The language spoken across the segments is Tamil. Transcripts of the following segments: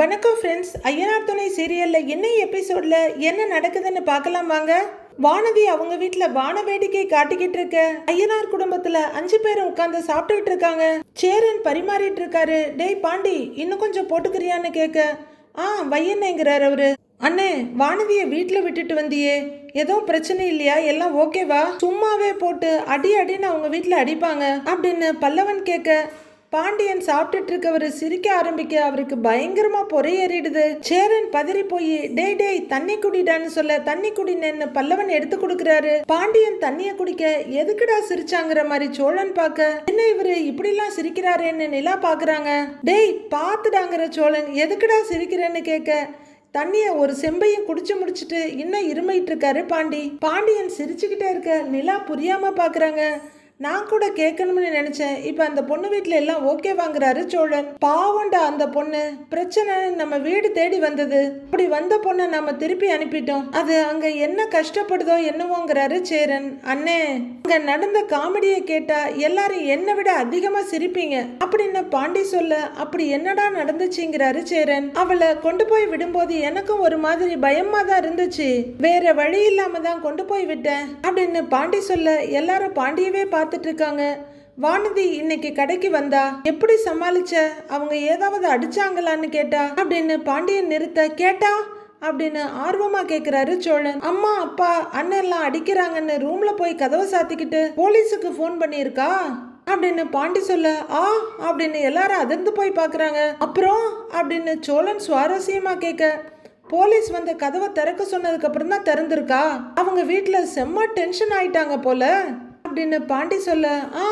வணக்கம் ஃப்ரெண்ட்ஸ் ஐயனார் துணை சீரியலில் என்ன எபிசோட்ல என்ன நடக்குதுன்னு பார்க்கலாம் வாங்க. வானதி அவங்க வீட்டில் வான வேடிக்கை காட்டிக்கிட்டு இருக்க. ஐயனார் குடும்பத்தில் அஞ்சு பேரும் உட்காந்து சாப்பிட்டுக்கிட்டு இருக்காங்க. சேரன் பரிமாறிட்டு இருக்காரு. டேய் பாண்டி இன்னும் கொஞ்சம் போட்டுக்கிறியான்னு கேட்க. ஆ வையன்னைங்கிறார் அவரு. அண்ணே வானதியை வீட்டில் விட்டுட்டு வந்தியே. எதுவும் பிரச்சனை இல்லையா? எல்லாம் ஓகேவா சும்மாவே போட்டு அடி அடின்னு அவங்க வீட்டில் அடிப்பாங்க. அப்படின்னு பல்லவன் கேட்க. பாண்டியன் சாப்பிட்டுட்டு இருக்கவர் சிரிக்க ஆரம்பிக்க அவருக்கு பயங்கரமா பொறையேறிடுது. சேரன் பதறி போய் டேய் டேய் தண்ணி குடிடான்னு சொல்ல தண்ணி குடினேன்னு பல்லவன் எடுத்து கொடுக்குறாரு. பாண்டியன் தண்ணிய குடிக்க எதுக்குடா சிரிச்சாங்கிற மாதிரி சோழன் பார்க்க? என்ன இவரு இப்படிலாம் சிரிக்கிறாரேன்னு நிலா பாக்குறாங்க. டேய் பாத்துடாங்கிற சோழன் எதுக்குடா சிரிக்கிறேன்னு கேட்க தண்ணிய ஒரு செம்பையும் குடிச்சு முடிச்சிட்டு இன்னும் இருமைட்டு இருக்காரு பாண்டி. பாண்டியன் சிரிச்சுக்கிட்டே இருக்க நிலா புரியாம பாக்குறாங்க. நான் கூட கேட்கணும்னு நினைச்சேன். இப்போ அந்த பொண்ணு வீட்டில் எல்லாம் ஓகே வாங்குறாரு சோழன். பாவண்டா அந்த பொண்ணு. பிரச்சனை நம்ம வீடு தேடி வந்தது. அப்படி வந்த பொண்ணை நம்ம திருப்பி அனுப்பிட்டோம். அது அங்க என்ன கஷ்டப்படுதோ என்னவோங்கிறாரு சேரன். அண்ணே அங்க நடந்த காமெடியை கேட்டா எல்லாரும் என்னை விட அதிகமா சிரிப்பீங்க. அப்படின்னு பாண்டி சொல்ல அப்படி என்னடா நடந்துச்சுங்கிறாரு சேரன். அவளை கொண்டு போய் விடும்போது எனக்கும் ஒரு மாதிரி பயமா தான் இருந்துச்சு. வேற வழி இல்லாம தான் கொண்டு போய் விட்டேன். அப்படின்னு பாண்டி சொல்ல எல்லாரும் பாண்டியவே பார்த்து பார்த்துட்டு இருக்காங்க வானதி இன்னைக்கு கடைக்கு வந்தா எப்படி சமாளிச்ச? அவங்க ஏதாவது அடிச்சாங்களான்னு கேட்டா? அப்படின்னு பாண்டியன் நிறுத்த கேட்டா? அப்படின்னு ஆர்வமா கேக்குறாரு சோழன். அம்மா அப்பா அண்ணன் எல்லாம் அடிக்கிறாங்கன்னு ரூம்ல போய் கதவை சாத்திக்கிட்டு போலீஸுக்கு ஃபோன் பண்ணியிருக்கா? அப்படின்னு பாண்டி சொல்ல ஆ அப்படின்னு எல்லாரும் அதிர்ந்து போய் பார்க்குறாங்க அப்புறம்? அப்படின்னு சோழன் சுவாரஸ்யமா கேட்க போலீஸ் வந்து கதவை திறக்க சொன்னதுக்கு அப்புறம் தான் திறந்திருக்கா? அவங்க வீட்டில் செம்ம டென்ஷன் ஆயிட்டாங்க போல. அப்படின்னு பாண்டி சொல்ல ஆ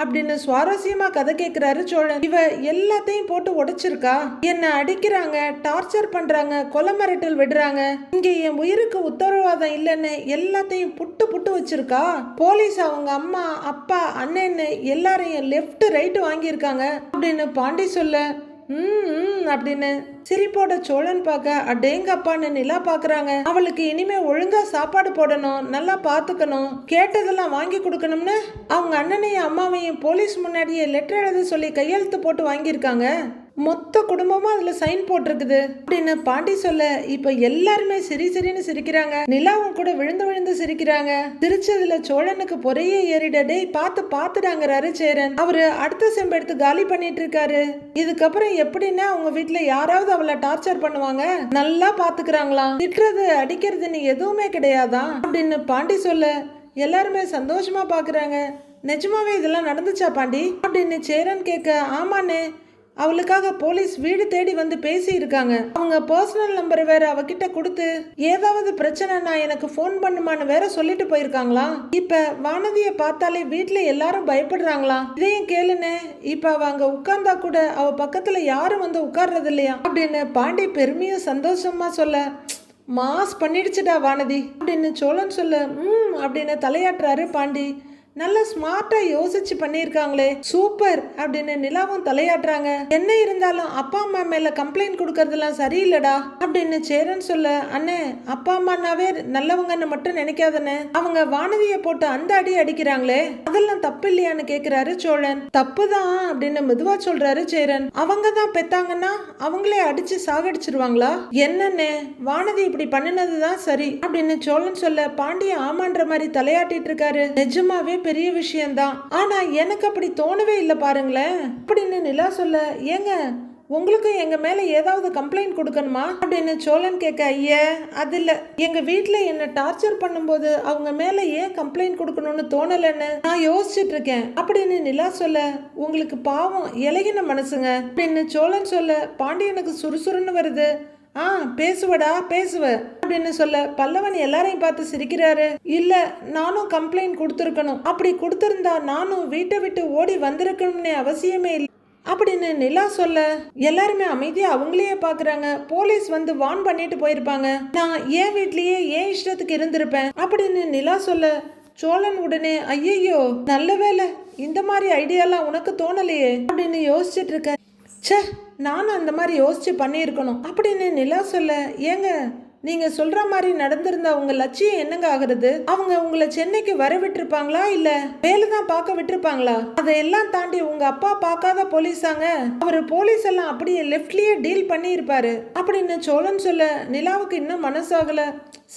அப்படின்னு சுவாரஸ்யமா கதை கேட்கிறாரு சோழன். இவ எல்லாத்தையும் போட்டு உடைச்சிருக்கா? என்ன அடிக்கிறாங்க டார்ச்சர் பண்றாங்க கொலை மிரட்டல் விடுறாங்க. இங்க என் உயிருக்கு உத்தரவாதம் இல்லைன்னு எல்லாத்தையும் புட்டு புட்டு வச்சிருக்கா? போலீஸ் அவங்க அம்மா அப்பா அண்ணன்னு எல்லாரையும் லெஃப்ட் ரைட்டு வாங்கியிருக்காங்க அப்படின்னு பாண்டி சொல்ல ம் ம், அப்படின்னு சிரிப்போட சோழன் பார்க்க அடேங்கப்பான்னு நிலா பாக்குறாங்க அவளுக்கு இனிமே ஒழுங்கா சாப்பாடு போடணும் நல்லா பாத்துக்கணும் கேட்டதெல்லாம் வாங்கி கொடுக்கணும்னு அவங்க அண்ணனையும் அம்மாவையும் போலீஸ் முன்னாடியே லெட்டர் எழுத சொல்லி கையெழுத்து போட்டு வாங்கியிருக்காங்க. மொத்த குடும்பமும் அதுல சைன் போட்டிருக்குது. அப்படின்னு பாண்டி சொல்ல இப்ப எல்லாருமே சிரி சிரின்னு சிரிக்கிறாங்க. நிலாவும் கூட விழுந்து விழுந்து சிரிக்கிறாங்க. சிரிச்சதுல சோழனுக்கு பொறையே ஏறிட டேய் பார்த்து பார்த்துடாங்கிறாரு சேரன். அவரு அடுத்த செம்பு எடுத்து காலி பண்ணிட்டு இருக்காரு இதுக்கப்புறம் எப்படின்னா அவங்க வீட்டுல யாராவது அவளை டார்ச்சர் பண்ணுவாங்க. நல்லா பாத்துக்கிறாங்களாம் திட்டுறது அடிக்கிறதுன்னு எதுவுமே கிடையாதான் அப்படின்னு பாண்டி சொல்ல எல்லாருமே சந்தோஷமா பாக்குறாங்க நிஜமாவே இதெல்லாம் நடந்துச்சா பாண்டி? அப்படின்னு சேரன் கேட்க ஆமாண்ணே. அவளுக்காக போலீஸ் வீடு தேடி வந்து பேசி இருக்காங்க அவங்க பர்சனல் நம்பர் வேற அவகிட்ட கொடுத்து ஏதாவது பிரச்சனைனா எனக்கு ஃபோன் பண்ணுமான்னு வேற சொல்லிட்டு போயிருக்காங்களா? இப்ப வானதிய பார்த்தாலே வீட்டுல எல்லாரும் பயப்படுறாங்களாம் இதையும் கேளுனே இப்ப அவ அங்க உட்கார்ந்தா கூட அவ பக்கத்துல யாரும் வந்து உட்கார்றது இல்லையா அப்படின்னு பாண்டி பெருமையும் சந்தோஷமா சொல்ல மாஸ் பண்ணிடுச்சுடா வானதி. அப்படின்னு சோழன் சொல்ல ம் அப்படின்னு தலையாட்டுறாரு பாண்டி. நல்லா ஸ்மார்ட்டா யோசிச்சு பண்ணியிருக்காங்களே. சூப்பர் அப்படின்னு நிலாவும் தலையாட்டுறாங்க. என்ன இருந்தாலும் அப்பா அம்மா மேல கம்ப்ளைண்ட் கொடுக்கறதெல்லாம் சரியில்லடா அப்படின்னு சேரன் சொல்ல அண்ணே அப்பா அம்மானாவே நல்லவங்கன்னு மட்டும் நினைக்காதண்ணே. அவங்க வானதியை போட்டு அந்த அடி அடிக்கிறாங்களே. அதெல்லாம் தப்பு இல்லையான்னு கேக்குறாரு சோழன். தப்பு தான் அப்படின்னு மெதுவா சொல்றாரு சேரன். அவங்க தான் பெத்தாங்கன்னா அவங்களே அடிச்சு சாகடிச்சிருவாங்களா? என்னண்ணே வானதி இப்படி பண்ணினதுதான் சரி அப்படின்னு சோழன் சொல்ல பாண்டிய ஆமான்ற மாதிரி தலையாட்டிட்டு இருக்காரு. நிஜமாவே பெரிய விஷயம்தான். ஆனா எனக்கு அப்படி தோணவே இல்லை பாருங்களேன். அப்படின்னு நிலா சொல்ல ஏங்க உங்களுக்கும் எங்க மேல ஏதாவது கம்ப்ளைண்ட் கொடுக்கணுமா? அப்படின்னு சோழன் கேட்க ஐய அது இல்ல. எங்க வீட்டுல என்ன டார்ச்சர் பண்ணும்போது அவங்க மேல ஏன் கம்ப்ளைண்ட் கொடுக்கணும்னு தோணலன்னு நான் யோசிச்சுட்டு இருக்கேன். அப்படின்னு நிலா சொல்ல உங்களுக்கு பாவம் இலகின மனசுங்க. அப்படின்னு சோழன் சொல்ல பாண்டியனுக்கு சுறுசுறுன்னு வருது. ஆ பேசுவடா பேசுவ. அப்படின்னு சொல்ல பல்லவன் எல்லாரையும் பார்த்து சிரிக்கிறாரு. இல்ல நானும் கம்ப்ளைண்ட் கொடுத்துருக்கணும். அப்படி கொடுத்திருந்தா நானும் வீட்டை விட்டு ஓடி வந்திருக்கணும்னு அவசியமே இல்லை. அப்படின்னு நிலா சொல்ல எல்லாருமே அமைதியா அவங்களையே பாக்குறாங்க. போலீஸ் வந்து வான் பண்ணிட்டு போயிருப்பாங்க. நான் ஏன் வீட்லயே ஏன் இஷ்டத்துக்கு இருந்திருப்பேன். அப்படின்னு நிலா சொல்ல சோழன் உடனே ஐயையோ நல்ல வேலை இந்த மாதிரி ஐடியாலாம் உனக்கு தோணலையே. அப்படின்னு யோசிச்சுட்டு இருக்க ச்சே நானும் அந்த மாதிரி யோசித்து பண்ணியிருக்கணும். அப்படின்னு நிலா சொல்ல ஏங்க நீங்க சொல்ற மாதிரி நடந்திருந்தா உங்க லட்சியம் என்னங்க ஆகுறது? அவங்க உங்களை சென்னைக்கு வர விட்டுருப்பாங்களா இல்ல வேலை தான் பார்க்க விட்டுருப்பாங்களா? அதையெல்லாம் தாண்டி உங்க அப்பா பார்க்காத போலீஸாங்க அவர் போலீஸ் எல்லாம் அப்படியே லெஃப்ட்லயே டீல் பண்ணி இருப்பாரு அப்படின்னு சோழன் சொல்ல நிலாவுக்கு இன்னும் மனசாகல.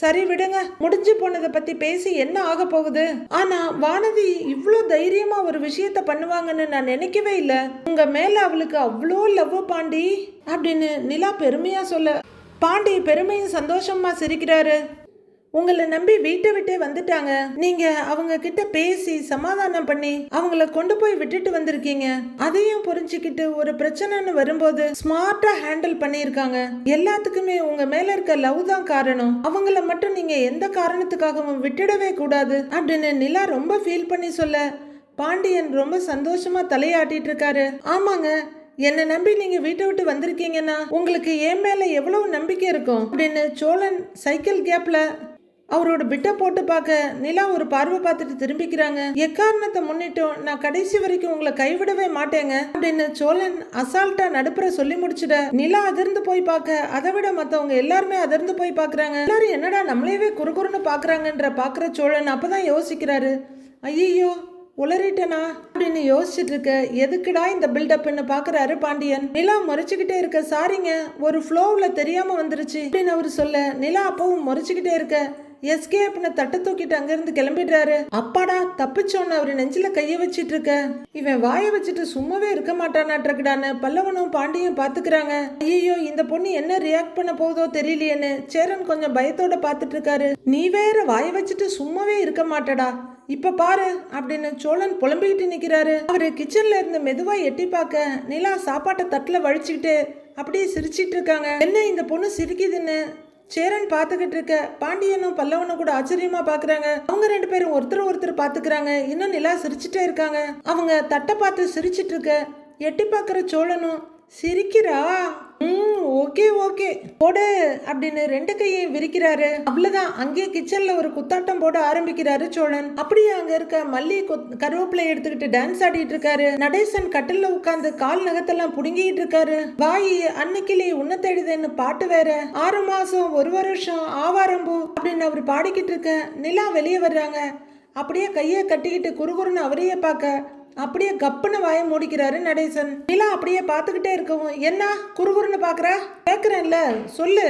சரி விடுங்க முடிஞ்சு போனதை பத்தி பேசி என்ன ஆக போகுது? ஆனா வானதி இவ்வளோ தைரியமா ஒரு விஷயத்த பண்ணுவாங்கன்னு நான் நினைக்கவே இல்லை. உங்க மேல அவளுக்கு அவ்வளோ லவ் பாண்டி அப்படின்னு நிலா பெருமையா சொல்ல பாண்டி பெருமையும் சந்தோஷமா சிரிக்கிறாரு. உங்களை நம்பி வீட்டை விட்டே வந்துட்டாங்க. நீங்க அவங்க கிட்ட பேசி சமாதானம் பண்ணி அவங்கள கொண்டு போய் விட்டுட்டு வந்திருக்கீங்க. அதையும் புரிஞ்சுக்கிட்டு ஒரு பிரச்சனைன்னு வரும்போது ஸ்மார்ட்டா ஹேண்டில் பண்ணியிருக்காங்க. எல்லாத்துக்குமே உங்க மேல இருக்க லவ் தான் காரணம். அவங்கள மட்டும் நீங்க எந்த காரணத்துக்காகவும் விட்டுடவே கூடாது அப்படின்னு நிலா ரொம்ப ஃபீல் பண்ணி சொல்ல பாண்டியன் ரொம்ப சந்தோஷமா தலையாட்டிட்டு இருக்காரு. ஆமாங்க என்னை நம்பி நீங்க வீட்டை விட்டு வந்திருக்கீங்கன்னா உங்களுக்கு என் மேல எவ்வளவு நம்பிக்கை இருக்கும்? அப்படின்னு சோழன் சைக்கிள் கேப்ல அவரோட பிட்டை போட்டு பார்க்க நிலா ஒரு பார்வை பார்த்துட்டு திரும்பிக்கிறாங்க. எக்காரணத்தை முன்னிட்டும் நான் கடைசி வரைக்கும் உங்களை கைவிடவே மாட்டேங்க அப்படின்னு சோழன் அசால்ட்டா நடுப்புற சொல்லி முடிச்சிட நிலா அதிர்ந்து போய் பார்க்க அதை விட மத்தவங்க எல்லாருமே அதிர்ந்து போய் பார்க்குறாங்க. எல்லாரும் என்னடா நம்மளையவே குறுகுறுன்னு பார்க்கறாங்கன்ற பார்க்குற சோழன் அப்பதான் யோசிக்கிறாரு. ஐயோ உளறிட்டனா? அப்படின்னு யோசிச்சுட்டு இருக்க எதுக்குடா இந்த பில்டப்னு பாக்குறாரு பாண்டியன். நிலா முறைச்சுக்கிட்டே இருக்க சாரிங்க ஒரு ஃப்ளோவில் தெரியாம வந்துருச்சு. அப்படின்னு அவர் சொல்ல நிலா அப்பவும் முறைச்சுக்கிட்டே இருக்க. அப்படின்னு தட்டை தூக்கிட்டு அங்கிருந்து கிளம்பிடுறாரு. அப்பாடா தப்பிச்சோன்னு அவர் நெஞ்சில கைய வச்சிட்டு இருக்க இவன் வாயை வச்சுட்டு சும்மாவே இருக்க மாட்டானாட்டிருக்கடான்னு பல்லவனும் பாண்டியும் பாத்துக்கிறாங்க. ஐயோ இந்த பொண்ணு என்ன ரியாக்ட் பண்ண போகுதோ தெரியலையேன்னு சேரன் கொஞ்சம் பயத்தோட பாத்துட்டு இருக்காரு நீ வேற வாயை வச்சுட்டு சும்மாவே இருக்க மாட்டடா. இப்ப பாரு அப்படின்னு சோழன் புலம்பிக்கிட்டு நிக்கிறாரு. அவரு கிச்சன்ல இருந்து மெதுவா எட்டி பார்க்க நிலா சாப்பாட்டை தட்டுல வழிச்சுக்கிட்டு அப்படியே சிரிச்சிட்டு இருக்காங்க. என்ன இந்த பொண்ணு சிரிக்குதுன்னு? சேரன் பார்த்துக்கிட்டு இருக்க பாண்டியனும் பல்லவனும் கூட ஆச்சரியமா பாக்குறாங்க. அவங்க ரெண்டு பேரும் ஒருத்தர் ஒருத்தர் பாத்துக்கிறாங்க இன்னும் நிலா சிரிச்சிட்டே இருக்காங்க. அவங்க தட்டை பார்த்து சிரிச்சிட்டு இருக்க எட்டி பார்க்குற சோழனும் சிரிக்கிறா? ம் ஓகே ஓகே போடு அப்படின்னு ரெண்டு கையையும் விரிக்கிறாரு. அவ்வளவுதான். அங்கேயே கிச்சன்ல ஒரு குத்தாட்டம் போட ஆரம்பிக்கிறாரு சோழன். அப்படியே அங்க இருக்க மல்லி கொத்- கருவேப்பிலை எடுத்துக்கிட்டு டான்ஸ் ஆடிட்டு இருக்காரு. நடேசன் கட்டில்ல உட்காந்து கால் நகத்தெல்லாம் புடுங்கிட்டு இருக்காரு. வாயி அன்னைக்கிளி உன்ன தேடுதேன்னு பாட்டு வேற. ஆறு மாசம் ஒரு வருஷம் ஆவாரம்பூ அப்படின்னு அவர் பாடிக்கிட்டு இருக்க. நிலா வெளியே வர்றாங்க. அப்படியே கையை கட்டிக்கிட்டு குறுகுறுன்னு அவரையே பார்க்க. அப்படியே கப்புன்னு வாயை மூடிக்கிறாரு நடேசன். நிலா அப்படியே பார்த்துக்கிட்டே இருக்கவும் என்ன? குறுகுறுன்னு பார்க்கற? கேட்குறேன்ல சொல்லு.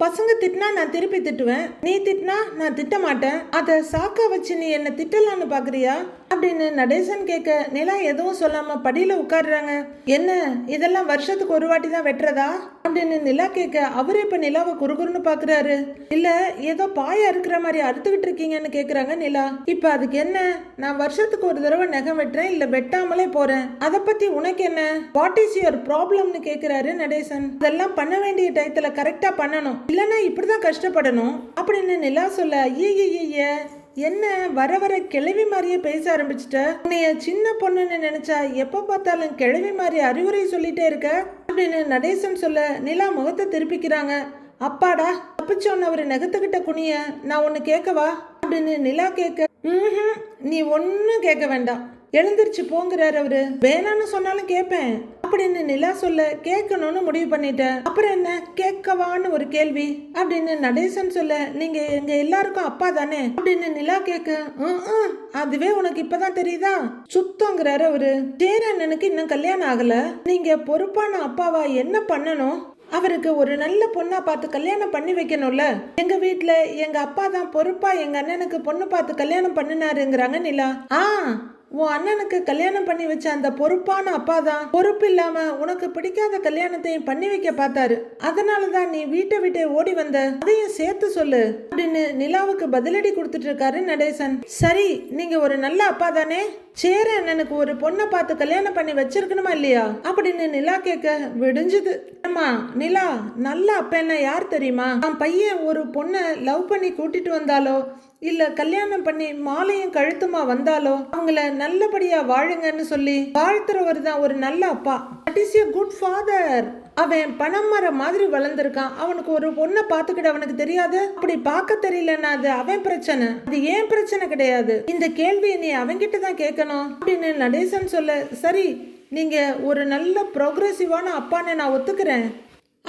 பசங்க திட்டினா நான் திருப்பி திட்டுவேன். நீ திட்டினா நான் திட்ட மாட்டேன் அதை சாக்கா வச்சு நீ என்ன திட்டலான்னு பாக்குறியா அப்படின்னு நடேசன் கேட்க நிலா எதுவும் சொல்லாம படியில உட்காடுறாங்க என்ன? இதெல்லாம் வருஷத்துக்கு ஒரு வாட்டி தான் வெட்டுறதா? அப்படின்னு நிலா கேட்க அவர் இப்ப நிலாவை குறுகுறுன்னு பாக்குறாரு. இல்ல ஏதோ பாய அறுக்கிற மாதிரி அறுத்துக்கிட்டு இருக்கீங்கன்னு கேக்குறாங்க நிலா. இப்ப அதுக்கு என்ன? நான் வருஷத்துக்கு ஒரு தடவை நகம் வெட்டுறேன் இல்ல வெட்டாமலே போறேன். அதை பத்தி உனக்கு என்ன? வாட் இஸ் யுவர் ப்ராப்ளம்னு கேக்குறாரு நடேசன். இதெல்லாம் பண்ண வேண்டிய டயத்துல கரெக்டா பண்ணணும். இல்லைன்னா இப்படிதான் கஷ்டப்படணும். அப்படின்னு நிலா சொல்ல ஐய என்ன வர வர கிழவி மாதிரியே பேச ஆரம்பிச்சிட்ட? உன்னைய சின்ன பொண்ணுன்னு நினைச்சா எப்ப பார்த்தாலும் கிழவி மாதிரி அறிவுரை சொல்லிட்டே இருக்க? அப்படின்னு நடேசன் சொல்ல நிலா முகத்தை திருப்பிக்கிறாங்க. அப்பாடா தப்பிச்சோன்னு அவரு நெகத்துக்கிட்ட குனிய நான் ஒன்னு கேட்கவா? அப்படின்னு நிலா கேட்க ம்ஹும், நீ ஒன்னும் கேட்க வேண்டாம். எழுந்திருச்சு போங்கிறாரு அவரு. வேணான்னு சொன்னாலும் கேட்பேன். அப்படின்னு நிலா சொல்ல கேட்கணும்னு முடிவு பண்ணிட்டேன். அப்புறம் என்ன? கேட்கவான்னு ஒரு கேள்வி. அப்படின்னு நடேசன் சொல்ல நீங்க எங்க எல்லாருக்கும் அப்பா தானே? அப்படின்னு நிலா கேட்க அதுவே உனக்கு இப்பதான் தெரியுதா? சுத்தங்கிறாரு அவரு. சேரண்ணனுக்கு இன்னும் கல்யாணம் ஆகல. நீங்க பொறுப்பான அப்பாவா என்ன பண்ணணும்? அவருக்கு ஒரு நல்ல பொண்ணா பார்த்து கல்யாணம் பண்ணி வைக்கணும்ல. எங்க வீட்டுல எங்க அப்பா தான் பொறுப்பா எங்க அண்ணனுக்கு பொண்ணு பார்த்து கல்யாணம் பண்ணினாருங்கிறாங்க நிலா. ஆ உன் அண்ணனுக்கு கல்யாணம் பண்ணி வச்ச அந்த பொறுப்பான அப்பா தான் பொறுப்பு இல்லாம உனக்கு பிடிக்காத கல்யாணத்தையும் பண்ணி வைக்க பார்த்தாரு. அதனால தான் நீ வீட்டை விட்டு ஓடி வந்த. அதையும் சேர்த்து சொல்லு அப்படின்னு நிலாவுக்கு பதிலடி கொடுத்துட்டு இருக்காரு நடேசன். சரி நீங்க ஒரு நல்ல அப்பா தானே சேர அண்ணனுக்கு ஒரு பொண்ணை பார்த்து கல்யாணம் பண்ணி வச்சிருக்கணுமா இல்லையா? அப்படின்னு நிலா கேட்க விடிஞ்சுது. ஆமா நிலா நல்ல அப்பா யார் தெரியுமா? அவன் பையன் ஒரு பொண்ணை லவ் பண்ணி கூட்டிட்டு வந்தாலோ? இல்ல கல்யாணம் பண்ணி மாலையும் கழுத்துமா வந்தாலோ அவங்கள நல்லபடியா வாழுங்கன்னு சொல்லி வாழ்த்துறவர் தான் ஒரு நல்ல அப்பா. That is a good father அவன் பணமரம் மாதிரி வளர்ந்துருக்கான். அவனுக்கு ஒரு பொண்ணை பார்த்துக்கிட்டு அவனுக்கு தெரியாது. அப்படி பார்க்க தெரியலன்னா அது அவன் பிரச்சனை. அது ஏன் பிரச்சனை கிடையாது? இந்த கேள்வியை நீ அவன்கிட்ட தான் கேட்கணும். அப்படின்னு நடேசன் சொல்ல சரி நீங்க ஒரு நல்ல ப்ரோக்ரெசிவான அப்பான்னு நான் ஒத்துக்கிறேன்.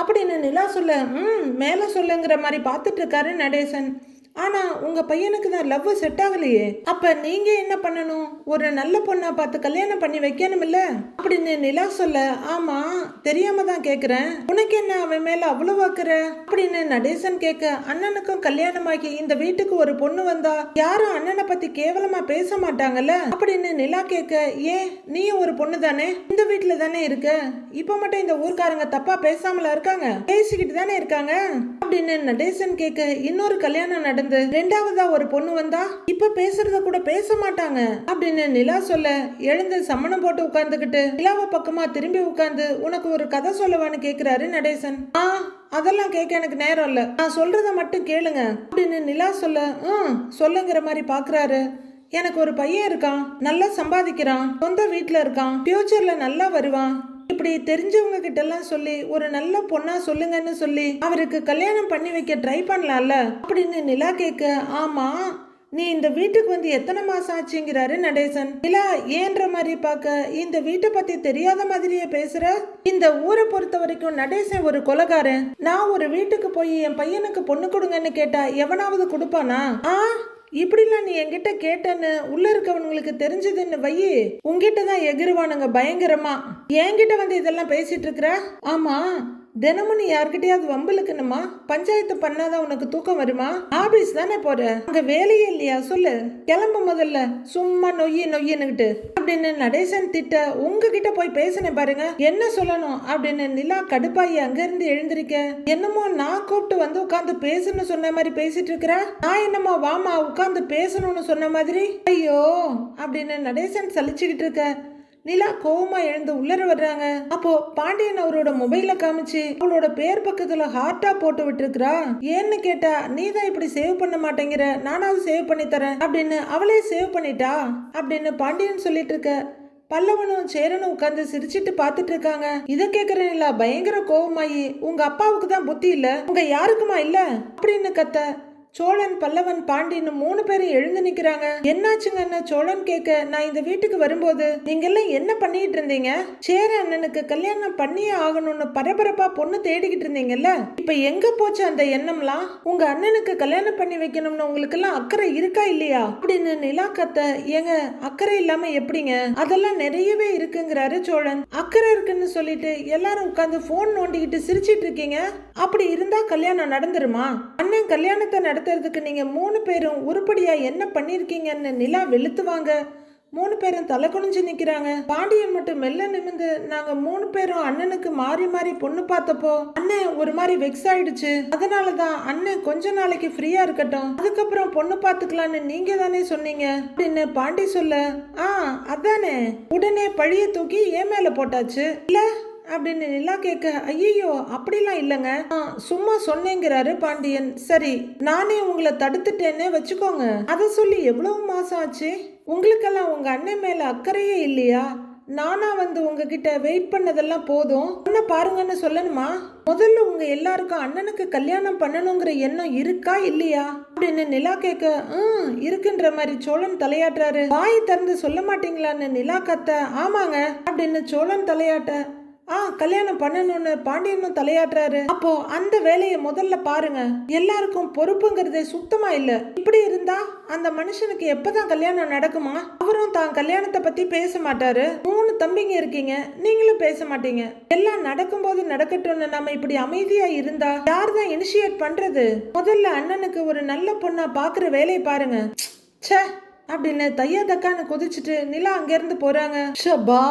அப்படின்னு நிலா சொல்ல ம் மேலே சொல்லுங்கிற மாதிரி பார்த்துட்டு இருக்காரு நடேசன். ஆனா உங்க பையனுக்கு தான் லவ் செட் ஆகலையே. அப்ப நீங்க என்ன பண்ணணும்? ஒரு நல்ல பொண்ணா பார்த்து கல்யாணம் பண்ணி வைக்கணும் இல்ல அப்படின்னு நிலா சொல்ல ஆமா தெரியாம தான் கேக்குறேன். உனக்கு என்ன அவன் மேல அவ்வளவு வைக்கிற? அப்படின்னு நடேசன் கேட்க அண்ணனுக்கும் கல்யாணமாகி இந்த வீட்டுக்கு ஒரு பொண்ணு வந்தா யாரும் அண்ணனை பத்தி கேவலமா பேச மாட்டாங்கல்ல? அப்படின்னு நிலா கேட்க ஏன் நீயும் ஒரு பொண்ணு தானே? இந்த வீட்டுல தானே இருக்க? இப்ப மட்டும் இந்த ஊர்க்காரங்க தப்பா பேசாமல இருக்காங்க? பேசிக்கிட்டு தானே இருக்காங்க? அப்படின்னு நடேசன் கேட்க இன்னொரு கல்யாணம் நடந்து ரெண்டாவதா ஒரு பொண்ணு வந்தா இப்ப பேசுறத கூட பேச மாட்டாங்க அப்படின்னு நிலா சொல்ல எழுந்து சம்மணம் போட்டு உட்கார்ந்துகிட்டு நிலாவை பக்கமா திரும்பி உட்கார்ந்து உனக்கு ஒரு கதை சொல்லவான்னு கேக்குறாரு நடேசன். ஆ அதெல்லாம் கேட்க எனக்கு நேரம் இல்ல. நான் சொல்றத மட்டும் கேளுங்க அப்படின்னு நிலா சொல்ல ம் சொல்லுங்கிற மாதிரி பாக்குறாரு. எனக்கு ஒரு பையன் இருக்கான் நல்லா சம்பாதிக்கிறான் சொந்த வீட்டில் இருக்கான் ஃபியூச்சர்ல நல்லா வருவான் இப்படி தெரிஞ்சவங்க கிட்டலாம் சொல்லி ஒரு நல்ல பொண்ணா சொல்லுங்கன்னு சொல்லி அவருக்கு கல்யாணம் பண்ணி வைக்க ட்ரை பண்ணலாம்ல? அப்படின்னு நிலா கேட்க ஆமா நீ இந்த வீட்டுக்கு வந்து எத்தனை மாசம் ஆச்சுங்கிறாரு நடேசன். நிலா ஏன்ற மாதிரி பார்க்க இந்த வீட்டை பத்தி தெரியாத மாதிரியே பேசுற? இந்த ஊரை பொறுத்த வரைக்கும் நடேசன் ஒரு கொலகாரன். நான் ஒரு வீட்டுக்கு போய் என் பையனுக்கு பொண்ணு கொடுங்கன்னு கேட்டா எவனாவது கொடுப்பானா? ஆ இப்படிலாம் நீ என்கிட்ட கேட்டேன்னு உள்ள இருக்கவனுங்களுக்கு தெரிஞ்சதுன்னு வையி உங்ககிட்ட தான் எகிருவானுங்க பயங்கரமா. என்கிட்ட வந்து இதெல்லாம் பேசிட்டு இருக்கிற? ஆமா. தினமும் நீ யார்கிட்டயாவது வம்புலுக்கணுமா பஞ்சாயத்து பண்ணாதான் உனக்கு தூக்கம் வருமா? ஆபீஸ் தானே போற? அங்க வேலையே இல்லையா? சொல்லு. கிளம்பு முதல்ல. சும்மா நொய்யி நொய்யின்னுகிட்டு அப்படின்னு நடேசன் திட்ட உங்ககிட்ட போய் பேசினேன் பாருங்க. என்ன சொல்லணும்? அப்படின்னு நிலா கடுப்பாயி அங்கிருந்து எழுந்திருக்க. என்னமோ நான் கூப்பிட்டு வந்து உட்காந்து பேசணும்னு சொன்ன மாதிரி பேசிட்டு இருக்கிற? நான் என்னமோ வாமா உட்காந்து பேசணும்னு சொன்ன மாதிரி? ஐயோ அப்படின்னு நடேசன் சலிச்சுக்கிட்டு இருக்க. நிலா கோவமா எழுந்து உள்ளர வர்றாங்க. அப்போ பாண்டியன் அவரோட மொபைல காமிச்சு அவளோட பேர் பக்கத்துல ஹார்ட்டா போட்டு விட்டுருக்கா ஏன்னு கேட்டா நீ தான் இப்படி சேவ் பண்ண மாட்டேங்கிற. நானாவது சேவ் பண்ணி தரேன். அப்படின்னு அவளே சேவ் பண்ணிட்டா. அப்படின்னு பாண்டியன் சொல்லிட்டு இருக்க பல்லவனும் சேரனும் உட்காந்து சிரிச்சிட்டு பாத்துட்டு இருக்காங்க. இத கேக்குறேன் பயங்கர கோவமாயி உங்க அப்பாவுக்கு தான் புத்தி இல்ல? உங்க யாருக்குமா இல்ல? அப்படின்னு கத்த சோழன் பல்லவன் பாண்டின்னு மூணு பேரும் எழுந்து நிக்கிறாங்க. என்னாச்சுங்கன்னு சோழன் கேட்க நான் இந்த வீட்டுக்கு வரும்போது நீங்க எல்லாம் என்ன பண்ணிட்டு இருந்தீங்க? சேர அண்ணனுக்கு கல்யாணம் பண்ணியே ஆகணும்னு பரபரப்பா பொண்ணு தேடிக்கிட்டு இருந்தீங்கல்ல? இப்ப எங்க போச்சு அந்த எண்ணம்லாம்? உங்க அண்ணனுக்கு கல்யாணம் பண்ணி வைக்கணும்னு உங்களுக்கு எல்லாம் அக்கறை இருக்கா இல்லையா? அப்படின்னு நிலா கத்த ஏங்க அக்கறை இல்லாம எப்படிங்க? அதெல்லாம் நிறையவே இருக்குங்கிறாரு சோழன். அக்கறை இருக்குன்னு சொல்லிட்டு எல்லாரும் உட்காந்து போன் நோண்டிக்கிட்டு சிரிச்சிட்டு இருக்கீங்க? அப்படி இருந்தா கல்யாணம் நடந்துருமா? அண்ணன் கல்யாணத்தை நடத்துறதுக்கு நீங்கள் மூணு பேரும் உருப்படியாக என்ன பண்ணியிருக்கீங்கன்னு நிலா வெளுத்துவாங்க. மூணு பேரும் தலை குனிஞ்சு நிற்கிறாங்க பாண்டியன் மட்டும் மெல்ல நிமிந்து நாங்கள் மூணு பேரும் அண்ணனுக்கு மாறி மாறி பொண்ணு பார்த்தப்போ அண்ணன் ஒரு மாதிரி வெக்ஸ் ஆயிடுச்சு. அதனாலதான் அண்ணன் கொஞ்ச நாளைக்கு ஃப்ரீயாக இருக்கட்டும். அதுக்கப்புறம் பொண்ணு பார்த்துக்கலான்னு நீங்கள் தானே சொன்னீங்க. அப்படின்னு பாண்டி சொல்ல ஆ அதானே. உடனே பழிய தூக்கி ஏன் மேலே போட்டாச்சு? இல்லை அப்படின்னு நிலா கேட்க ஐயோ அப்படிலாம் இல்லைங்க. ஆ, சும்மா சொன்னேங்கிறாரு பாண்டியன். சரி நானே உங்களை தடுத்துட்டேன்னே வச்சுக்கோங்க. அதை சொல்லி எவ்வளவு மாசம் ஆச்சு? உங்களுக்கெல்லாம் உங்க அண்ணன் மேல அக்கறையே இல்லையா? நானா வந்து உங்ககிட்ட வெயிட் பண்ணதெல்லாம் போதும். அண்ணன் பாருங்கன்னு சொல்லணுமா? முதல்ல உங்க எல்லாருக்கும் அண்ணனுக்கு கல்யாணம் பண்ணணுங்கிற எண்ணம் இருக்கா இல்லையா? அப்படின்னு நிலா கேட்க ம் இருக்குன்ற மாதிரி சோழன் தலையாட்டுறாரு. வாய் திறந்து சொல்ல மாட்டீங்களான்னு நிலா கத்த ஆமாங்க அப்படின்னு சோழன் தலையாட்ட ஆ கல்யாணம் பண்ணணும்னு பாண்டியனும் தலையாட்டுறாரு. அப்போ அந்த வேலையை முதல்ல பாருங்க. எல்லாருக்கும் பொறுப்புங்கிறதே சுத்தமா இல்ல. இப்படி இருந்தா அந்த மனுஷனுக்கு எப்பதான் கல்யாணம் நடக்குமா? அவரும் தான் கல்யாணத்தை பத்தி பேச மாட்டாரு. மூணு தம்பிங்க இருக்கீங்க. நீங்களும் பேச மாட்டீங்க. எல்லாம் நடக்கும்போது நடக்கட்டும்னு நம்ம இப்படி அமைதியா இருந்தா யார் தான் இனிஷியேட் பண்றது? முதல்ல அண்ணனுக்கு ஒரு நல்ல பொண்ணா பாக்குற வேலையை பாருங்க. ச்சே அப்படின்னு தையா தக்கான்னு குதிச்சுட்டு நிலா அங்கேருந்து போறாங்க. ஷபா!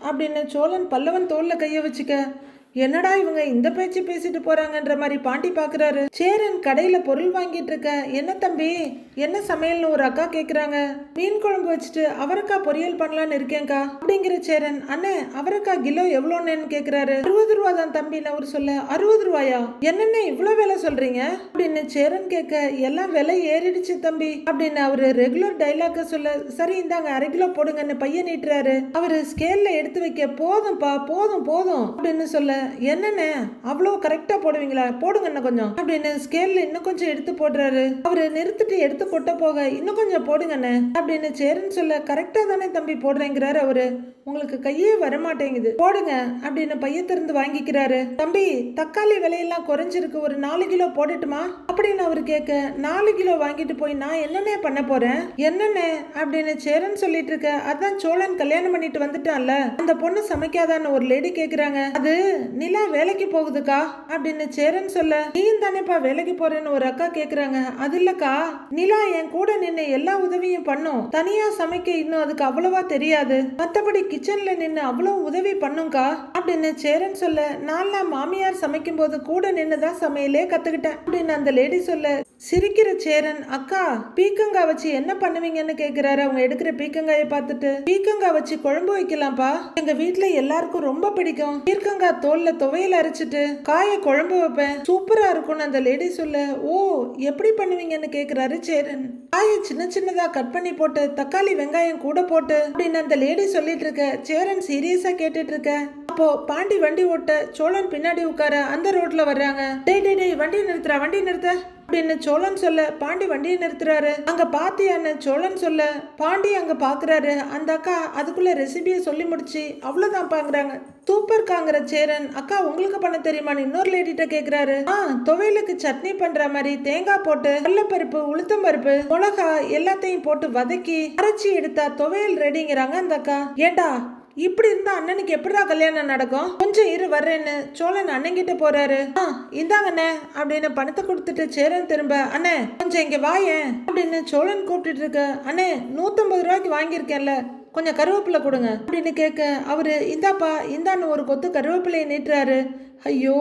அப்படின்னு சோழன் பல்லவன் தோல்ல கைய வச்சுக்க. என்னடா இவங்க இந்த பேச்சு பேசிட்டு போறாங்கன்ற மாதிரி பாண்டி பாக்குறாரு. சேரன் கடையில பொருள் வாங்கிட்டு இருக்க. என்ன தம்பி? என்ன சமையல்னு ஒரு அக்கா கேக்குறாங்க. மீன் குழம்பு வச்சுட்டு அவரைக்காய் பொரியல் பண்ணலான்னு இருக்கேன்க்கா. அப்படிங்கிற சேரன் அண்ணே அவரைக்காய் கிலோ எவ்வளோன்னு கேக்குறாரு. அறுபது ரூபா தான் தம்பின்னு அவர் சொல்ல. அறுபது ரூபாயா? என்னென்ன இவ்வளோ விலை சொல்றீங்க? அப்படின்னு சேரன் கேட்க எல்லாம் விலை ஏறிடுச்சு தம்பி அப்படின்னு அவரு ரெகுலர் டைலாக்க சொல்ல சரி இந்தாங்க அரை கிலோ போடுங்கன்னு பையன் நீட்டுறாரு. அவரு ஸ்கேல்ல எடுத்து வைக்க போதும்பா போதும் போதும் அப்படின்னு சொல்ல என்னண்ணே? அவ்வளோ கரெக்டா போடுவீங்களா? போடுங்க இன்னும் கொஞ்சம். அப்படின்னு ஸ்கேலில் இன்னும் கொஞ்சம் எடுத்து போடுறாரு. அவர் நிறுத்திட்டு எடுத்து கொட்ட போக இன்னும் கொஞ்சம் போடுங்கண்ணே அப்படின்னு சரின்னு சொல்ல கரெக்டா தானே தம்பி போடுறேங்கிறாரு அவரு. உங்களுக்கு கையே வர மாட்டேங்குது போடுங்க அப்படின்னு பைய திறந்து வாங்கிக்கிறாரு. தம்பி தக்காளி விலையெல்லாம் குறைஞ்சிருக்கு. ஒரு நாலு கிலோ போடட்டுமா? அப்படின்னு அவர் கேட்க நாலு கிலோ வாங்கிட்டு போய் நான் என்னென்ன பண்ண போறேன்? என்னென்ன? அப்படின்னு சேரன் சொல்லிட்டு இருக்க அதான் சோழன் கல்யாணம் பண்ணிட்டு வந்துட்டான்ல. அந்த பொண்ணு சமைக்காதான்னு ஒரு லேடி கேக்குறாங்க. அது நிலா வேலைக்கு போகுதுக்கா? அப்படின்னு சேரன் சொல்ல நீயும் தானேப்பா வேலைக்கு போறேன்னு ஒரு அக்கா கேக்குறாங்க. அது இல்லக்கா நிலா என் கூட நின்று எல்லா உதவியும் பண்ணும். தனியா சமைக்க இன்னும் அதுக்கு அவ்வளவா தெரியாது. மத்தபடி கிச்சனில் நின்று அவ்வளோ உதவி பண்ணுங்கக்கா அப்படின்னு சேரன் சொல்ல நான்லாம் மாமியார் சமைக்கும் போது கூட நின்று தான் சமையலே கத்துக்கிட்டேன் அப்படின்னு அந்த லேடி சொல்ல சிரிக்கிற சேரன் அக்கா பீக்கங்காய் வச்சு என்ன பண்ணுவீங்கன்னு கேக்குறாரு. அவங்க எடுக்கிற பீக்கங்காயை பார்த்துட்டு பீக்கங்காய் வச்சு குழம்பு வைக்கலாம்ப்பா. எங்க வீட்ல எல்லாருக்கும் ரொம்ப பிடிக்கும். பீர்க்கங்காய் தோல்ல துவையல் அரைச்சிட்டு காய குழம்பு வைப்பேன். சூப்பரா இருக்கும்னு அந்த லேடி சொல்ல ஓ எப்படி பண்ணுவீங்கன்னு கேக்குறாரு சேரன். காயை சின்ன சின்னதா கட் பண்ணி போட்டு தக்காளி வெங்காயம் கூட போட்டு அப்படின்னு அந்த லேடி சொல்லிட்டு இருக்க. சேரன் சீரியஸா கேட்டுட்டு இருக்க. அப்போ பாண்டி வண்டி ஓட்ட சோழன் பின்னாடி உட்கார அந்த ரோட்ல வர்றாங்க. டேய் டேய் டேய் வண்டி நிறுத்துறா வண்டியை நிறுத்த அப்படின்னு சோழன் சொல்ல பாண்டி வண்டியை நிறுத்துறாரு. அங்க பாத்தியான்னு சோழன் சொல்ல பாண்டி அங்க பாக்குறாரு. அந்த அக்கா அதுக்குள்ள ரெசிபியை சொல்லி முடிச்சு அவ்வளவுதான் பாக்குறாங்க சூப்பர் காங்கிற சேரன் அக்கா உங்களுக்கு பண்ண தெரியுமான்னு இன்னொரு லேடிட்ட கேக்குறாரு. ஆ துவையலுக்கு சட்னி பண்ற மாதிரி தேங்காய் போட்டு கடலப்பருப்பு உளுத்தம் பருப்பு மிளகா எல்லாத்தையும் போட்டு வதக்கி அரைச்சி எடுத்தா துவையல் ரெடிங்கிறாங்க அந்த அக்கா. ஏண்டா இப்படி இருந்தா அண்ணனுக்கு எப்படிடா கல்யாணம் நடக்கும்? கொஞ்சம் இரு வர்றேன்னு. சோழன் அண்ணங்கிட்ட போறாரு. ஆ இந்தாங்கண்ணே அப்படின்னு பணத்தை கொடுத்துட்டு சேரன் திரும்ப அண்ணே கொஞ்சம் இங்க வாயேன் அப்படின்னு சோழன் கூப்பிட்டு இருக்க. அண்ணே நூத்தம்பது ரூபாய்க்கு வாங்கியிருக்கேன்ல கொஞ்சம் கருவேப்பிலை கொடுங்க அப்படின்னு கேட்க அவரு இந்தாப்பா இந்தான்னு ஒரு கொத்து கருவேப்பிலையை நீட்டுறாரு. ஐயோ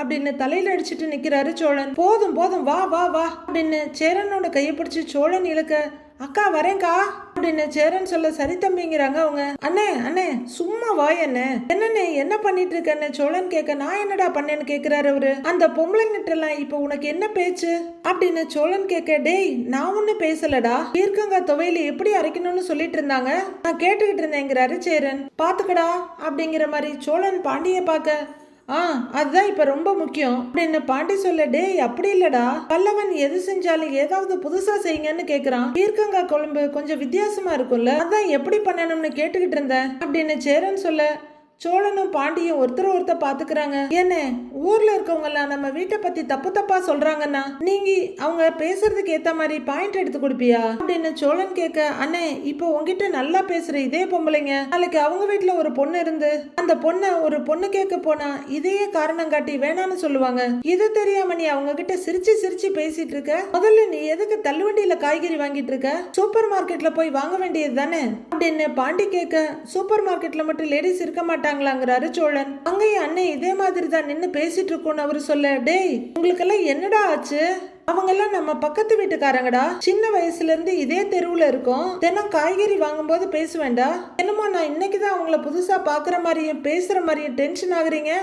அப்படின்னு தலையில அடிச்சுட்டு நிக்கிறாரு சோழன். போதும் போதும் வா வா வா அப்படின்னு சேரனோட கையை பிடிச்சி சோழன் இழுக்க அக்கா வரேன்க்கா. அப்படின்னு சேரன் சொல்ல சரி தம்பிங்கிறாங்க அவங்க. அண்ணே அண்ணே சும்மா வாய் அண்ணே. என்னண்ணே என்ன பண்ணிட்டு இருக்கண்ணே சோழன் கேட்க நான் என்னடா பண்ணேன்னு கேட்கிறாரு அவரு. அந்த பொம்பளைங்கிட்டலாம் இப்போ உனக்கு என்ன பேச்சு? அப்படின்னு சோழன் கேட்க டேய் நான் ஒன்றும் பேசலடா. பீர்க்கங்காய் துவையில எப்படி அரைக்கணும்னு சொல்லிட்டு இருந்தாங்க நான் கேட்டுக்கிட்டு இருந்தேங்கிறாரு சேரன். பாத்துக்கடா. அப்படிங்கிற மாதிரி சோழன் பாண்டிய பார்க்க ஆ அதுதான் இப்போ ரொம்ப முக்கியம். அப்படின்னு பாண்டி சொல்ல டேய் அப்படி இல்லடா. பல்லவன் எது செஞ்சாலும் ஏதாவது புதுசா செய்யுங்கன்னு கேக்குறான். பீர்க்கங்காய் குழம்பு கொஞ்சம் வித்தியாசமா இருக்கும்ல. அதான் எப்படி பண்ணணும்னு கேட்டுக்கிட்டு இருந்தேன். அப்படின்னு சேரன் சொல்ல சோழனும் பாண்டியும் ஒருத்தர் ஒருத்தர் பாத்துக்கிறாங்க. என்ன? ஊர்ல இருக்கவங்க எல்லாம் நம்ம வீட்டை பத்தி தப்பு தப்பா சொல்றாங்கன்னா நீங்க அவங்க பேசுறதுக்கு ஏத்த மாதிரி பாயிண்ட் எடுத்து கொடுப்பியா? அப்படின்னு சோழன் கேட்க அண்ணே இப்போ உங்ககிட்ட நல்லா பேசுற இதே பொம்பளைங்க. நாளைக்கு அவங்க வீட்டுல ஒரு பொண்ணு இருந்து அந்த பொண்ணை ஒரு பொண்ணு கேட்க போனா இதையே காரணம் காட்டி வேணாம்னு சொல்லுவாங்க. இது தெரியாம நீ அவங்க கிட்ட சிரிச்சு சிரிச்சு பேசிட்டு இருக்க? முதல்ல நீ எதுக்கு தள்ளுவண்டியில காய்கறி வாங்கிட்டு இருக்க? சூப்பர் மார்க்கெட்ல போய் வாங்க வேண்டியது தானே? அப்படின்னு பாண்டி கேட்க சூப்பர் மார்க்கெட்ல மட்டும் லேடிஸ் இருக்க மாட்டாங்களாங்கிறாரு சோழன். அங்கே அண்ணன் இதே மாதிரி தான் நின்று பேசிட்டு இருக்கோன்னு அவரு சொல்ல டேய் உங்களுக்கெல்லாம் என்னடா ஆச்சு? அவங்கெல்லாம் நம்ம பக்கத்து வீட்டுக்காரங்கடா. சின்ன வயசுல இருந்து இதே தெருவுல இருக்கோம். தினம் காய்கறி வாங்கும்போது பேசுவேண்டா என்னமோ நான் இன்னைக்கு தான் அவங்கள புதுசா பாக்குற மாதிரியும் பேசுற மாதிரியும் டென்ஷன் ஆகுறீங்க?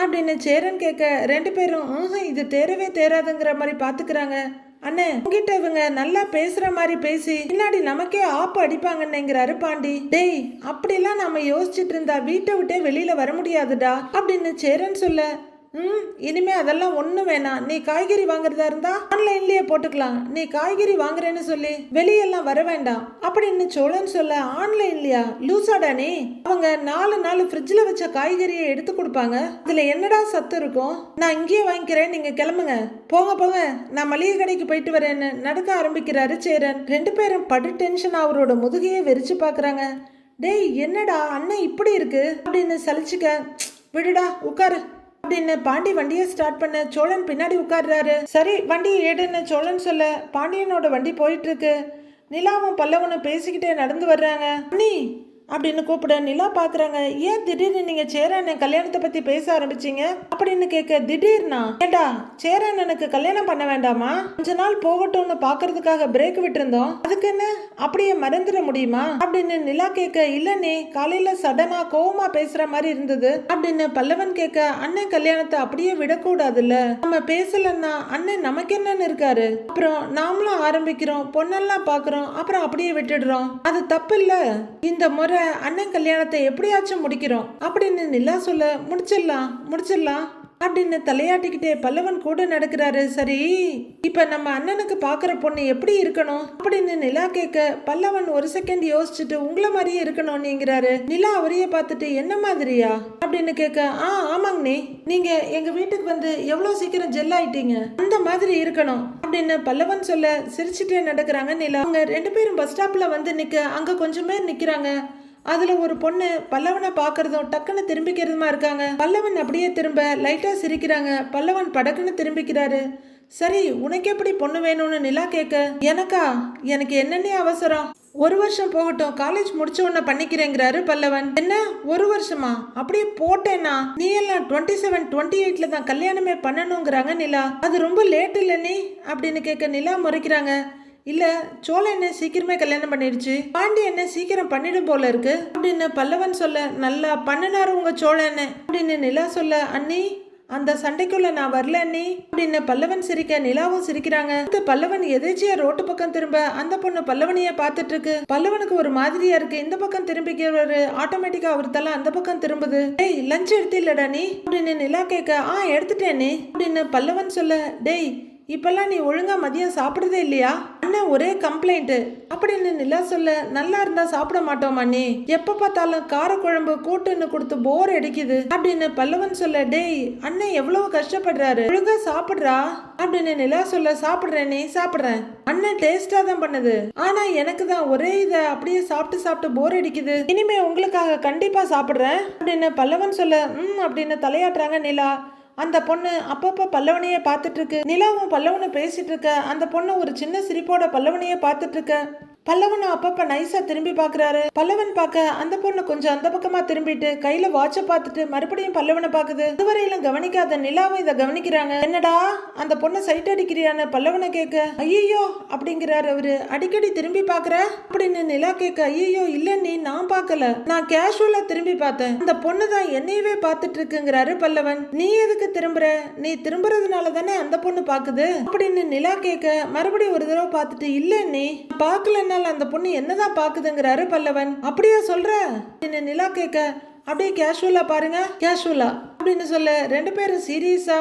அப்படின்னு சேரன் கேட்க ரெண்டு பேரும் இது தேரவே தேராதுங்கிற மாதிரி பாத்துக்கிறாங்க. அண்ணே உங்ககிட்ட இவங்க நல்லா பேசுற மாதிரி பேசி பின்னாடி நமக்கே ஆப்பு அடிப்பாங்கன்னுங்கிறாரு பாண்டி. டேய் அப்படிலாம் நாம யோசிச்சுட்டு இருந்தா வீட்டை விட்டே வெளியில வர முடியாதுடா அப்படின்னு சேரன் சொல்ல ம் இனிமே அதெல்லாம் ஒன்றும் வேணாம். நீ காய்கறி வாங்குறதா இருந்தா ஆன்லைன்லயே போட்டுக்கலாம். நீ காய்கறி வாங்குறேன்னு சொல்லி வெளியெல்லாம் வர வேண்டாம். அப்படின்னு சோழன் சொல்ல ஆன்லைன்லயா? லூசாடா நீ? அவங்க நாலு நாள் ஃப்ரிட்ஜில் வச்ச காய்கறியை எடுத்து கொடுப்பாங்க. இதுல என்னடா சத்து இருக்கும்? நான் இங்கேயே வாங்கிக்கிறேன் நீங்க கிளம்புங்க. போங்க போங்க. நான் மளிகை கடைக்கு போயிட்டு வரேன்னு நடக்க ஆரம்பிக்கிறாரு சேரன். ரெண்டு பேரும் படு டென்ஷன் அவரோட முதுகையே வெறிச்சு பாக்குறாங்க. டேய் என்னடா அண்ணன் இப்படி இருக்கு? அப்படின்னு சலிச்சுக்க விடுடா உட்காரு. அப்படின்னு பாண்டி வண்டியை ஸ்டார்ட் பண்ண சோழன் பின்னாடி உட்கார்றாரு. சரி வண்டியை ஏடுன்னு சோழன் சொல்ல பாண்டியனோட வண்டி போயிட்டு இருக்கு. நிலாவும் பல்லவனும் பேசிக்கிட்டே நடந்து வர்றாங்க. அண்ணி அப்படின்னு கூப்பிட நிலா பாக்குறாங்க. ஏன் திடீர்னு நீங்க சேரண்ணன் கல்யாணத்தை பத்தி பேச ஆரம்பிச்சீங்க? அப்படின்னு கேட்க திடீர்னா? ஏண்டா? சேரண்ணனுக்கு கல்யாணம் பண்ண வேண்டாமா? கொஞ்ச நாள் போகட்டும்னு பாக்குறதுக்காக பிரேக் விட்டுருந்தோம். அதுக்கு என்ன? அப்படியே மறந்துட முடியுமா? அப்படின்னு நிலா கேட்க இல்லனே காலையில சடனா கோவமா பேசுற மாதிரி இருந்தது. அப்படின்னு பல்லவன் கேட்க அண்ணன் கல்யாணத்தை அப்படியே விடக்கூடாதுல்ல. நம்ம பேசலன்னா அண்ணன் நமக்கு என்னன்னு இருக்காரு? அப்புறம் நாமளும் ஆரம்பிக்கிறோம் பொண்ணெல்லாம் பாக்குறோம் அப்புறம் அப்படியே விட்டுடுறோம். அது தப்பு இல்ல இந்த முறை அண்ணன் கல்யாணத்தை எப்படியாச்சும் முடிக்கிறோம். அப்படின்னு நிலா சொல்ல முடிச்சிடலாம் முடிச்சிடலாம் அப்படின்னு தலையாட்டிக்கிட்டே பல்லவன் கூட நடக்கிறாரு. சரி இப்ப நம்ம அண்ணனுக்கு பாக்குற பொண்ணு எப்படி இருக்கணும்? அப்படின்னு நிலா கேட்க பல்லவன் ஒரு செகண்ட் யோசிச்சுட்டு உங்களை மாதிரியே இருக்கணும் நீங்கிறாரு நிலா அவரையே பார்த்துட்டு என்ன மாதிரியா? அப்படின்னு கேட்க ஆ ஆமாங்கண்ணே. நீங்க எங்க வீட்டுக்கு வந்து எவ்வளவு சீக்கிரம் ஜெல் ஆயிட்டீங்க? அந்த மாதிரி இருக்கணும். அப்படின்னு பல்லவன் சொல்ல சிரிச்சுட்டே நடக்கிறாங்க நிலா. அவங்க ரெண்டு பேரும் பஸ் ஸ்டாப்ல வந்து நிக்க அங்க கொஞ்சம் பேர் நிக்கிறாங்க. அதுல ஒரு பொண்ணு பல்லவனை பாக்குறதும் டக்குன்னு திரும்பிக்கிறதுமா இருக்காங்க. பல்லவன் அப்படியே திரும்ப லைட்டா சிரிக்கிறாங்க. பல்லவன் படக்குன்னு திரும்பிக்கிறாரு. சரி உனக்கு எப்படி பொண்ணு வேணும்னு நிலா கேட்க எனக்கா? எனக்கு என்னென்ன அவசரம். ஒரு வருஷம் போகட்டும். காலேஜ் முடிச்ச உடனே பண்ணிக்கிறேங்கிறாரு பல்லவன். என்ன? ஒரு வருஷமா? அப்படியே போட்டேனா? நீ எல்லாம் டுவெண்ட்டி செவன் டுவெண்ட்டி எயிட்ல தான் கல்யாணமே பண்ணணுங்கிறாங்க நிலா. அது ரொம்ப லேட் இல்ல நீ? அப்படின்னு கேட்க நிலா முறைக்கிறாங்க. இல்லை சோழ என்ன சீக்கிரமே கல்யாணம் பண்ணிடுச்சு? பாண்டி என்ன சீக்கிரம் பண்ணிடும் போல இருக்கு? அப்படின்னு பல்லவன் சொல்ல நல்லா பண்ணினாரு உங்க சோழ என்ன அப்படின்னு நிலா சொல்ல அண்ணி அந்த சண்டைக்குள்ள நான் வரல அண்ணி அப்படின்னு பல்லவன் சிரிக்க நிலாவும் சிரிக்கிறாங்க. அந்த பல்லவன் எதேச்சியா ரோட்டு பக்கம் திரும்ப அந்த பொண்ணு பல்லவனையே பார்த்துட்டு இருக்கு. பல்லவனுக்கு ஒரு மாதிரியா இருக்கு. இந்த பக்கம் திரும்பிக்கிறவரு ஆட்டோமேட்டிக்கா அவர் தலை அந்த பக்கம் திரும்புது. டேய் லஞ்ச் எடுத்தில்லடா நீ அப்படின்னு நிலா கேட்க ஆ எடுத்துட்டேனே அப்படின்னு பல்லவன் சொல்ல டேய் இப்பெல்லாம் நீ ஒழுங்கா மதியம் சாப்பிட்றதே இல்லையா? அண்ணன் ஒரே கம்ப்ளைண்ட்டு அப்படின்னு நிலா சொல்ல நல்லா இருந்தா சாப்பிட மாட்டோம் அண்ணி. எப்ப பார்த்தாலும் காரக்குழம்பு கூட்டுன்னு கொடுத்து போர் அடிக்குது. அப்படின்னு பல்லவன் சொல்ல டேய் அண்ணன் எவ்வளவு கஷ்டப்படுறாரு. ஒழுங்கா சாப்பிடுறா? அப்படின்னு நிலா சொல்ல சாப்பிடுறேனே சாப்பிடுறேன். அண்ணன் டேஸ்டா தான் பண்ணுது. ஆனா எனக்கு தான் ஒரே இதை அப்படியே சாப்பிட்டு சாப்பிட்டு போர் அடிக்குது. இனிமே உங்களுக்காக கண்டிப்பா சாப்பிடுறேன். அப்படின்னு பல்லவன் சொல்ல ம் அப்படின்னு தலையாட்டுறாங்க நிலா. அந்த பொண்ணு அப்பப்போ பல்லவனையே பார்த்துட்டு இருக்கு. நிலாவும் பல்லவனும் பேசிட்டு இருக்க. அந்த பொண்ணு ஒரு சின்ன சிரிப்போட பல்லவனையே பார்த்துட்டு இருக்க. பல்லவனை அப்பப்ப நைஸா திரும்பி பாக்குறாரு. பல்லவன் பார்க்க அந்த பொண்ணு கொஞ்சம் அந்த பக்கமா திரும்பிட்டு கையில வாட்ச பார்த்துட்டு மறுபடியும் பல்லவனை பாக்குது இதுவரையிலும் கவனிக்காத நிலாவும் இதை கவனிக்கிறாங்க. என்னடா அந்த பொண்ணை சைட் அடிக்கிறியான்னு பல்லவனை கேட்க ஐயோ அப்படிங்கிறாரு அவரு. அடிக்கடி திரும்பி பாக்குற அப்படின்னு நிலா கேட்க ஐயோ இல்ல நீ நான் பார்க்கல. நான் கேஷுவலா திரும்பி பார்த்தேன். அந்த பொண்ணு தான் என்னையவே பார்த்துட்டு இருக்குங்கிறாரு பல்லவன். நீ எதுக்கு திரும்புற? நீ திரும்புறதுனால தானே அந்த பொண்ணு பாக்குது அப்படின்னு நிலா கேட்க மறுபடியும் ஒரு தடவை பார்த்துட்டு இல்ல நீ பார்க்கலனால அந்த பொண்ணு என்னதான் பாக்குதுங்கிறாரு பல்லவன். அப்படியா சொல்ற. என்ன நிலா கேட்க அப்படியே கேஷுவலா பாருங்க. கேஷுவலா அப்படின்னு சொல்ல. ரெண்டு பேரும் சீரியஸா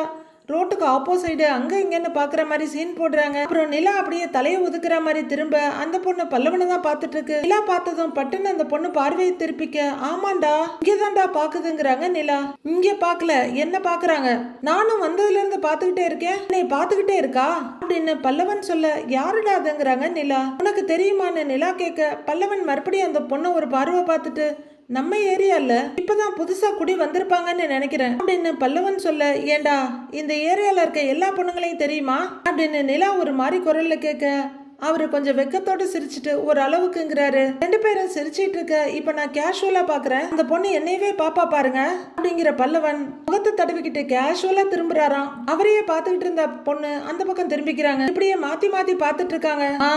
ரோட்டுக்கு ஆப்போசைடு அங்கே இங்கேன்னு பார்க்குற மாதிரி சீன் போடுறாங்க. அப்புறம் நிலா அப்படியே தலையை ஒதுக்குற மாதிரி திரும்ப அந்த பொண்ணு பல்லவனை தான் பார்த்துட்டு இருக்கு நிலா பார்த்ததும் பட்டுன்னு அந்த பொண்ணு பார்வையை திருப்பிக்க ஆமாண்டா இங்கதான்டா பார்க்குதுங்கிறாங்க நிலா. இங்கே பார்க்கல என்ன பார்க்குறாங்க நானும் வந்ததுலேருந்து பார்த்துக்கிட்டே இருக்கேன். என்னை பார்த்துக்கிட்டே இருக்கா? அப்படின்னு பல்லவன் சொல்ல யாருடா அதுங்கிறாங்க நிலா. உனக்கு தெரியுமான்னு நிலா கேட்க பல்லவன் மறுபடியும் அந்த பொண்ணை ஒரு பார்வை பார்த்துட்டு நம்ம ஏரியால இப்பதான் புதுசா குடி வந்திருப்பாங்கன்னு நினைக்கிறேன். அப்படின்னு பல்லவன் சொல்ல ஏண்டா இந்த ஏரியால இருக்க எல்லா பொண்ணுங்களையும் தெரியுமா? அப்படின்னு நிலா ஒரு மாதிரி குரல்ல கேட்க அவர் கொஞ்சம் வெக்கத்தோட சிரிச்சிட்டு ஒரு அளவுக்குங்கிறாரு. ரெண்டு பேரும் சிரிச்சிட்டு இருக்க இப்ப நான் கேஷுவலா பாக்குறேன். அந்த பொண்ணு என்னையவே பாப்பா பாருங்க அப்படிங்கிற பல்லவன் முகத்தை தடவிக்கிட்டு கேஷுவலா திரும்புறாராம். அவரையே பார்த்துக்கிட்டு இருந்த பொண்ணு அந்த பக்கம் திரும்பிக்கிறாங்க. இப்படியே மாத்தி மாத்தி பார்த்துட்டு இருக்காங்க. ஆ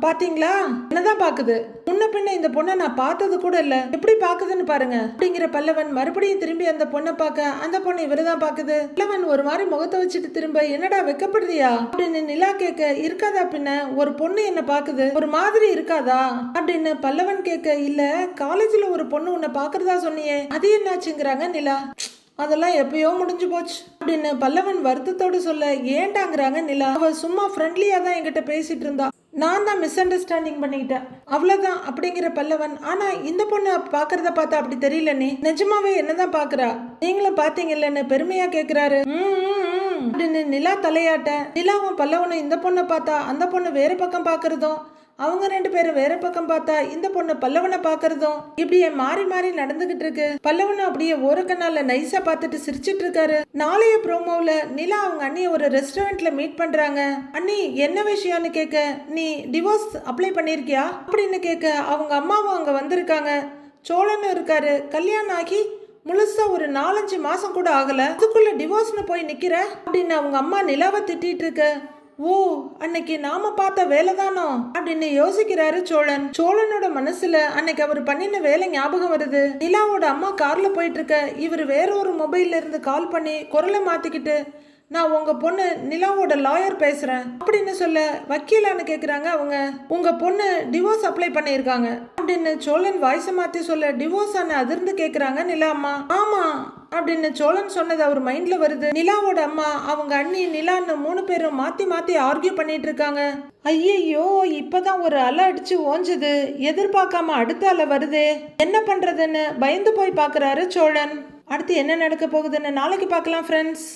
பாத்தீங்களா? என்னதான் பாக்குது? முன்ன பின்ன இந்த பொண்ணை நான் பார்த்தது கூட இல்ல. எப்படி பாக்குதுன்னு பாருங்க அப்படிங்கிற பல்லவன் மறுபடியும் திரும்பி அந்த பொண்ணை பார்க்க அந்த பொண்ணு இவருதான் பாக்குது. பல்லவன் ஒரு மாதிரி முகத்தை வச்சுட்டு திரும்ப என்னடா வெக்கப்படுறியா? அப்படின்னு நிலா கேட்க இருக்காதா பின்ன? ஒரு பொண்ணு பொண்ணு என்ன பாக்குது ஒரு மாதிரி இருக்காதா? அப்படின்னு பல்லவன் கேட்க இல்ல காலேஜ்ல ஒரு பொண்ணு உன்னை பாக்குறதா சொன்னியே. அது என்னாச்சுங்கிறாங்க நிலா. அதெல்லாம் எப்பயோ முடிஞ்சு போச்சு. அப்படின்னு பல்லவன் வருத்தத்தோடு சொல்ல ஏண்டாங்கிறாங்க நிலா. அவ சும்மா ஃப்ரெண்ட்லியா தான் என்கிட்ட பேசிட்டு இருந்தா. நான் தான் மிஸ் அண்டர்ஸ்டாண்டிங் பண்ணிக்கிட்டேன். அவ்வளோதான் அப்படிங்கிற பல்லவன் ஆனா இந்த பொண்ணு பார்க்கறத பார்த்தா அப்படி தெரியல நீ நிஜமாவே என்னதான் பாக்குறா நீங்களும் பார்த்தீங்கல்லன்னு பெருமையா கேக்குறாரு. "ம், ம்." அப்படின்னு நிலா தலையாட்ட நிலாவும் பல்லவனும் இந்த பொண்ணை பார்த்தா அந்த பொண்ணு வேறு பக்கம் பார்க்குறதும் அவங்க ரெண்டு பேரும் வேற பக்கம் பார்த்தா இந்த பொண்ணு பல்லவனை பாக்குறதும் இப்படியே மாறி மாறி நடந்துகிட்டு இருக்கு. பல்லவனும் அப்படியே ஒரு கண்ணால நைஸா பார்த்துட்டு சிரிச்சிட்டு இருக்காரு. நாளைய ப்ரோமோவில் நிலா அவங்க அண்ணிய ஒரு ரெஸ்டாரண்ட்ல மீட் பண்றாங்க. அண்ணி என்ன விஷயம்னு கேட்க நீ டிவோர்ஸ் அப்ளை பண்ணிருக்கியா அப்படின்னு கேட்க அவங்க அம்மாவும் அங்க வந்திருக்காங்க. சோழனும் இருக்காரு. கல்யாணம் ஆகி முழுசா ஒரு நாலஞ்சு மாசம் கூட ஆகல. அதுக்குள்ள டிவோர்ஸ்னு போய் நிக்கிற? அப்படின்னு அவங்க அம்மா நிலாவை திட்டிட்டு இருக்க. ஓ அன்னைக்கு நாம பார்த்த வேலை தானோ? அப்படின்னு யோசிக்கிறாரு சோழன். சோழனோட மனசுல அன்னைக்கு அவர் பண்ணின வேலை ஞாபகம் வருது. நிலாவோட அம்மா கார்ல போயிட்டு இருக்க. இவர் வேற ஒரு மொபைல்ல இருந்து கால் பண்ணி குரலை மாத்திக்கிட்டு நான் உங்க பொண்ணு நிலாவோட லாயர் பேசுறேன். அப்படின்னு சொல்ல வக்கீலான்னு கேக்குறாங்க அவங்க. உங்க பொண்ணு டிவோர்ஸ் அப்ளை பண்ணியிருக்காங்க. அப்படின்னு சோழன் வாய்ஸ் மாத்தி சொல்ல டிவோர்ஸ் ஆன அதிர்ந்து கேக்குறாங்க நிலா அம்மா. ஆமா அப்படின்னு சோழன் சொன்னது அவர் மைண்ட்ல வருது. நிலாவோட அம்மா அவங்க அண்ணி நிலான்னு மூணு பேரும் மாத்தி மாத்தி ஆர்கியூ பண்ணிட்டு இருக்காங்க. ஐயையோ இப்பதான் ஒரு அலை அடிச்சு ஓஞ்சுது. எதிர்பார்க்காம அடுத்த அலை வருதே. என்ன பண்றதுன்னு பயந்து போய் பார்க்கறாரு சோழன். அடுத்து என்ன நடக்க போகுதுன்னு நாளைக்கு பார்க்கலாம் ஃப்ரெண்ட்ஸ்